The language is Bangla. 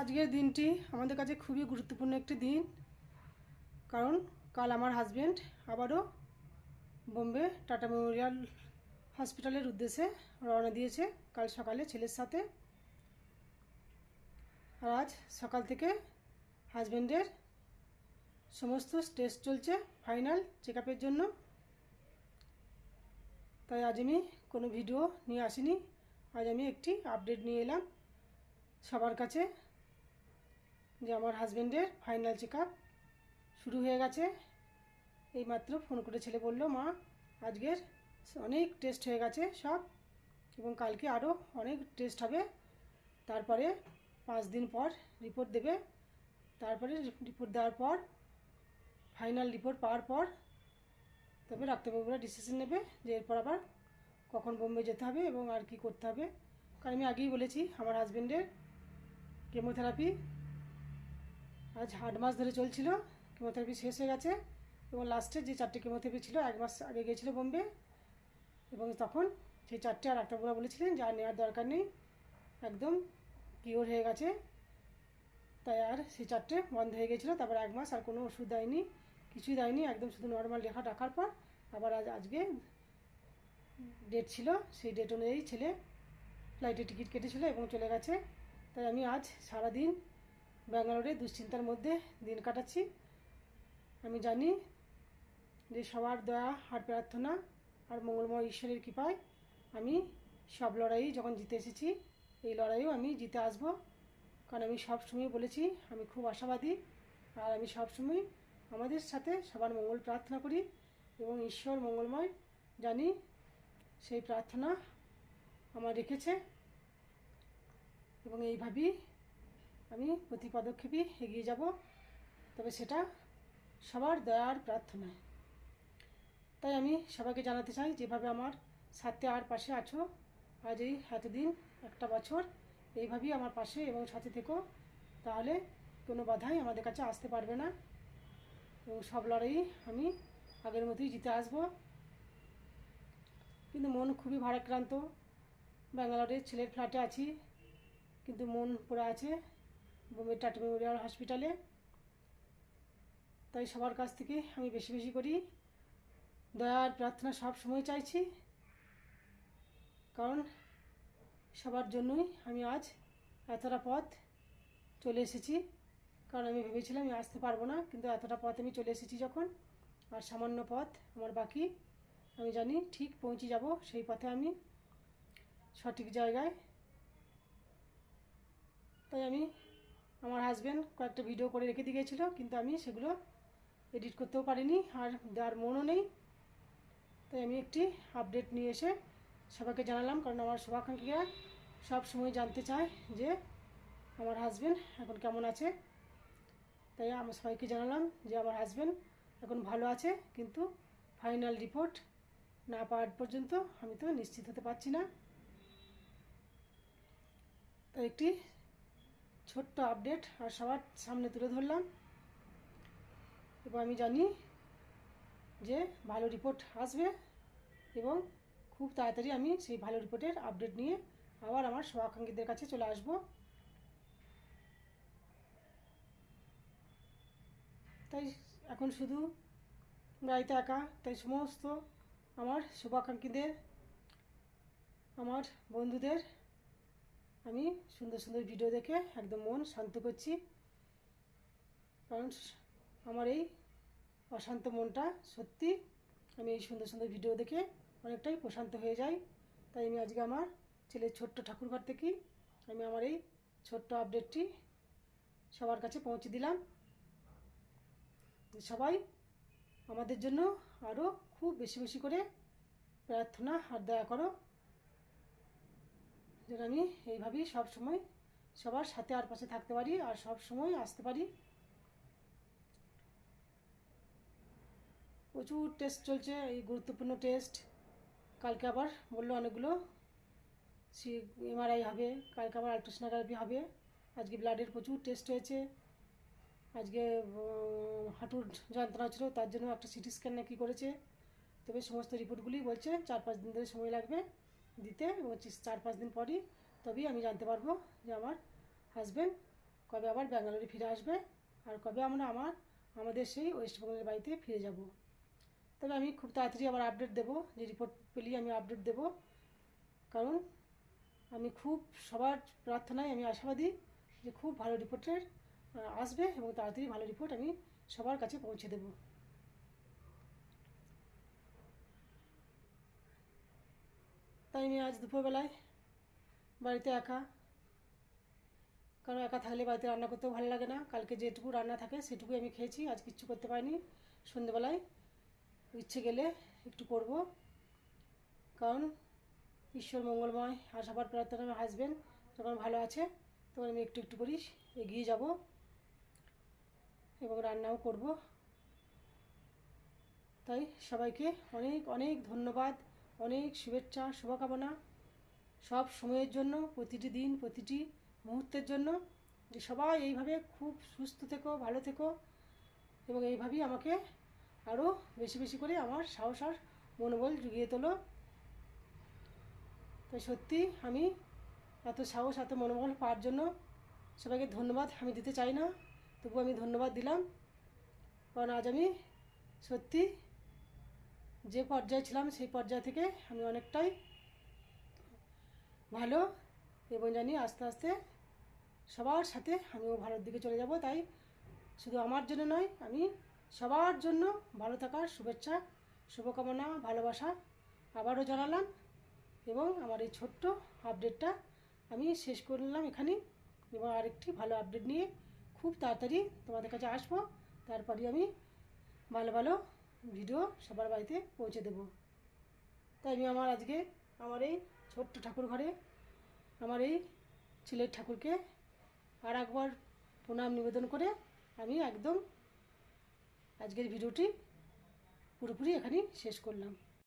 আজকের দিনটি আমাদের কাছে খুবই গুরুত্বপূর্ণ একটি দিন। কারণ কাল আমার হাজব্যান্ড আবারও বোম্বে টাটা মেমোরিয়াল হসপিটালের উদ্দেশ্যে রওনা দিয়েছে। কাল সকালে ছেলের সাথে। আর আজ সকাল থেকে হাজবেন্ডের সমস্ত টেস্ট চলছে ফাইনাল চেক জন্য। তাই আজ আমি কোনো ভিডিও নিয়ে আসিনি। আজ আমি একটি আপডেট নিয়ে এলাম। সবার কাছে যে আমার হাজবেন্ডের ফাইনাল চেক শুরু হয়ে গেছে। এইমাত্র ফোন করে ছেলে বলল, মা, আজকের অনেক টেস্ট হয়ে গেছে সব এবং কালকে আরও অনেক টেস্ট হবে। তারপরে পাঁচ দিন পর রিপোর্ট দেবে। তারপরে রিপোর্ট দেওয়ার পর ফাইনাল রিপোর্ট পাওয়ার পর তবে ডাক্তারবাবুরা ডিসিশন নেবে যে এরপর আবার কখন বোম্বে যেতে হবে এবং আর কি করতে হবে। কারণ আমি আগেই বলেছি, আমার হাজবেন্ডের কেমোথেরাপি আজ আট মাস ধরে চলছিল, কেমোথেরাপি শেষ হয়ে গেছে এবং লাস্টে যে চারটে কেমোথেরাপি ছিল, এক মাস আগে গিয়েছিল বোম্বে এবং তখন সেই চারটে আর ডাক্তারবাবুরা বলেছিলেন যা নেওয়ার দরকার নেই, একদম কিওর হয়ে গেছে। তাই আর সেই চারটে বন্ধ হয়ে গেছিল তারপর এক মাস আর কোনো ওষুধ দেয়নি, কিছুই দেয়নি, একদম শুধু নর্মাল লেখা রাখার পর আবার আজ, আজকে ডেট ছিল, সেই ডেট অনুযায়ী ছেলে ফ্লাইটে টিকিট কেটেছিল এবং চলে গেছে। তাই আমি আজ সারাদিন ব্যাঙ্গালোরে দুশ্চিন্তার মধ্যে দিন কাটাচ্ছি। আমি জানি যে সবার দয়া আর প্রার্থনা আর মঙ্গলময় ঈশ্বরের কৃপায় আমি সব লড়াই যখন জিতে এসেছি, এই লড়াইও আমি জিতে আসব। কারণ আমি সব সময় বলেছি, আমি খুব আশাবাদী আর আমি সব সময় আমাদের সাথে সবার মঙ্গল প্রার্থনা করি এবং ঈশ্বর মঙ্গলময় জানি সেই প্রার্থনা আমার রেখেছে। এবং এইভাবেই আমি প্রতি পদক্ষেপই এগিয়ে যাব। তবে সেটা সবার দয়ার প্রার্থনায়। তাই আমি সবাইকে জানাতে চাই, যেভাবে আমার সাথে আর পাশে আছো, আজ এই এতদিন, একটা বছর, এইভাবেই আমার পাশে এবং সাথে থেকো, তাহলে কোনো বাধাই আমাদের কাছে আসতে পারবে না। এবং সব লড়াই আমি আগের মতোই জিতে আসব। কিন্তু মন খুবই ভারাক্রান্ত। ব্যাঙ্গালোরের ছেলের ফ্ল্যাটে আছি, কিন্তু মন পড়ে আছে। বোম্বে টাটা মেমোরিয়াল হসপিটালে। তাই সবার কাছ থেকে আমি বেশি বেশি করি। দয়ার প্রার্থনা সব সময় চাইছি। কারণ সবার জন্যই আমি আজ এতটা পথ চলে এসেছি। কারণ আমি ভেবেছিলাম আমি আসতে পারব না, কিন্তু এতটা পথ আমি চলে এসেছি যখন। আর সামান্য পথ আমার বাকি। আমি জানি ঠিক পৌঁছে যাব সেই পথে আমি সঠিক জায়গায়। তাই আমি আমার হাজব্যান্ড কয়েকটা ভিডিও করে রেখে দিয়ে গেছিল কিন্তু আমি সেগুলো এডিট করতেও পারিনি, আর দেওয়ার মনও নেই। তাই আমি একটি আপডেট নিয়ে এসে সবাইকে জানালাম, কারণ আমার শুভাকাঙ্ক্ষীরা সব সময় জানতে চায় যে আমার হাজব্যান্ড এখন কেমন আছে। তাই আমি সবাইকে জানালাম যে আমার হাজব্যান্ড এখন ভালো আছে, কিন্তু ফাইনাল রিপোর্ট না পাওয়ার পর্যন্ত আমি তো নিশ্চিত হতে পারছি না। তো একটি ছোট্ট আপডেট আর সবার সামনে তুলে ধরলাম। এবং আমি জানি যে ভালো রিপোর্ট আসবে এবং খুব তাড়াতাড়ি আমি সেই ভালো রিপোর্টের আপডেট নিয়ে আবার আমার শুভাকাঙ্ক্ষীদের কাছে চলে আসব। তাই এখন শুধু বাড়িতে একা, তাই সমস্ত আমার শুভাকাঙ্ক্ষীদের, আমার বন্ধুদের আমি সুন্দর সুন্দর ভিডিও দেখে একদম মন শান্ত করছি। কারণ আমার এই অশান্ত মনটা সত্যি আমি এই সুন্দর সুন্দর ভিডিও দেখে অনেকটাই প্রশান্ত হয়ে যাই। তাই আমি আজকে আমার ছেলের ছোট্ট ঠাকুরঘর থেকেই আমি আমার এই ছোট্ট আপডেটটি সবার কাছে পৌঁছে দিলাম। সবাই আমাদের জন্য আরও খুব বেশি বেশি করে প্রার্থনা আর দয়া করো। যেন আমি এইভাবেই সব সময় সবার সাথে আর পাশে থাকতে পারি আর সব সময় আসতে পারি। প্রচুর টেস্ট চলছে, এই গুরুত্বপূর্ণ টেস্ট কালকে আবার বলল অনেকগুলো, সি এমআরআই হবে, কালকে আবার আলট্রাসোনোগ্রাফি হবে। আজকে ব্লাডের প্রচুর টেস্ট হয়েছে। আজকে হাঁটুর যন্ত্রণা ছিল তার জন্য একটা সিটি স্ক্যান নাকি করেছে। তবে সমস্ত রিপোর্টগুলি বলছে, চার পাঁচ দিন ধরে সময় লাগবে। দিতে এবং চার পাঁচ দিন পরই তবেই আমি জানতে পারব যে আমার হাজব্যান্ড কবে আবার ব্যাঙ্গালোরে ফিরে আসবে আর কবে আমরা আমার, আমাদের সেই ওয়েস্টবেঙ্গলের বাড়িতে ফিরে যাব। তবে আমি খুব তাড়াতাড়ি আবার আপডেট দেবো, যে রিপোর্ট পেলেই আমি আপডেট দেবো। কারণ আমি খুব, সবার প্রার্থনায় আমি আশাবাদী যে খুব ভালো রিপোর্টের আসবে এবং তাড়াতাড়ি ভালো রিপোর্ট আমি সবার কাছে পৌঁছে দেবো। তাই আমি আজ দুপুরবেলায় বাড়িতে একা। কারণ একা থাকলে বাড়িতে রান্না করতেও ভালো লাগে না। কালকে যেটুকু রান্না থাকে সেটুকু আমি খেয়েছি। আজ কিচ্ছু করতে পারিনি। সন্ধেবেলায় ইচ্ছে গেলে একটু করব। কারণ ঈশ্বর মঙ্গলময় আর সবার প্রার্থনা আমার হাজব্যান্ড যখন ভালো আছে তখন আমি একটু একটু করি এগিয়ে যাব এবং রান্নাও করব। তাই সবাইকে অনেক অনেক ধন্যবাদ। অনেক শুভেচ্ছা, শুভকামনা। সব সময়ের জন্য, প্রতিটি দিন, প্রতিটি মুহূর্তের জন্য। যে সবাই এইভাবে খুব সুস্থ থেকো, ভালো থেকো এবং এইভাবেই আমাকে আরও বেশি বেশি করে আমার সাহস আর মনোবল জুগিয়ে তোলো। তাই সত্যি আমি এত সাহস, এত মনোবল পাওয়ার জন্য সবাইকে ধন্যবাদ আমি দিতে চাই না। তবু আমি ধন্যবাদ দিলাম। কারণ আজ আমি সত্যি যে পর্যায়ে ছিলাম, সেই পর্যায় থেকে আমি অনেকটাই ভালো এবং জানি আস্তে আস্তে সবার সাথে আমিও ভালোর দিকে চলে যাব। তাই শুধু আমার জন্য নয়, আমি সবার জন্য ভালো থাকার শুভেচ্ছা, শুভকামনা, ভালোবাসা আবারও জানালাম এবং আমার এই ছোট্ট আপডেটটা আমি শেষ করলাম এখানে। এবং আরেকটি ভালো আপডেট নিয়ে খুব তাড়াতাড়ি তোমাদের কাছে আসব। তারপরে আমি ভালো ভালো ভিডিও সবার বাড়িতে পৌঁছে দেবো। তাই আমি আমার আজকে আমার এই ছোট্ট ঠাকুর ঘরে আমার এই ছেলের ঠাকুরকে আর একবার প্রণাম নিবেদন করে আমি একদম আজকের ভিডিওটি পুরোপুরি এখানেই শেষ করলাম।